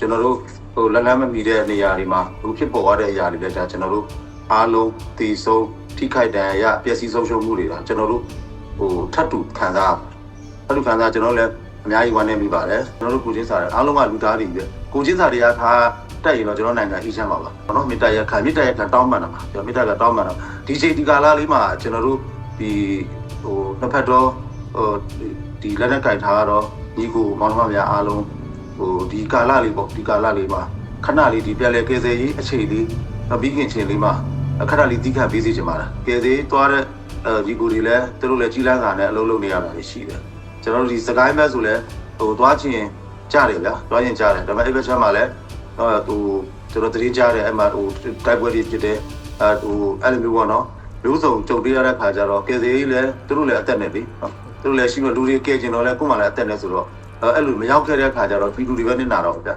ကျွန်တော်တို့ဟိုလက်လန်းမမီတဲ့နေရာတွေမှာဟိုဖြစ်ပေါ်သွားတဲ့အရာတွေလည်းဒါကျွန်တော်တို့အားလုံးတည်ဆုံးထိခိုက်ဒဏ်ရာရပျက်စီးဆုံးရှုံးမှုတွေဒါကျွန်တော်တို့ဟိုထပ်တူခံစားထပ်တူခံစားကျွန်တော်တို့လည်းအများကြီးဝမ်းနေမိပါတယ်ကျွန်တော်တို့ကိုချင်းစာတွေအားလုံးကလူသားတွေပဲကိုချင်းစာတွေကထားတက်ရင်တော့ကျွန်တော်နိုင်ငံအေးချမ်းပါပါကျွန်တော်မေတ္တာရခံမေတ္တာရခံတောင်းပန်တာပါကျွန်တော်မေတ္တာကတောင်းပန်တာဒီချိန်ဒီကာလလေးမှာကျွန်တော်တို့ဒီဟိုနှစ်ဖက်တော့ဟိုဒီလက်နက်ကင်ထားတော့ညီကိုမောင်နှမများအားလုံး ဟိုဒီကာလလေးပေါ့ဒီကာလလေးမှာခဏလေးဒီပြက်လဲကဲဆယ်ရေးအခြေလေးပြီးခင်ချင်းလေးမှာခဏလေးတီးခတ်ပေးစီချင်ပါလားကဲဆယ်သွားတဲ့အဲဒီကိုတွေလည်းသူတို့လည်းကြီးလန်းစာနဲ့အလုံးလုံးနေရတာရှိတယ်ကျွန်တော်တို့ဒီစကိုင်းဘက်ဆိုလည်းဟိုသွားချင်းကြားတယ်ဗျာသွားချင်းကြားတယ်ဒါပေမဲ့အဲ့ဘက်ချမ်းမှာလည်းဟိုသူကျွန်တော်တရင်ကြားတယ်အဲ့မှာဟိုတိုက်ပွဲတွေဖြစ်တယ်အဲဟိုအဲ့လိုမျိုးပေါ့နော်မျိုးစုံကြုံတွေ့ရတဲ့ခါကျတော့ကဲဆယ်ရေးလည်းသူတို့လည်းအသက်နဲ့ပြီနော်သူတို့လည်းရှိမှလူတွေကဲကျင်တော့လည်းကိုယ်မှလည်းအသက်နဲ့ဆိုတော့ အဲ့လိုမရောက်ခဲ့တဲ့ခါကျတော့ပြည်သူတွေပဲနေနာတော့ဗျာ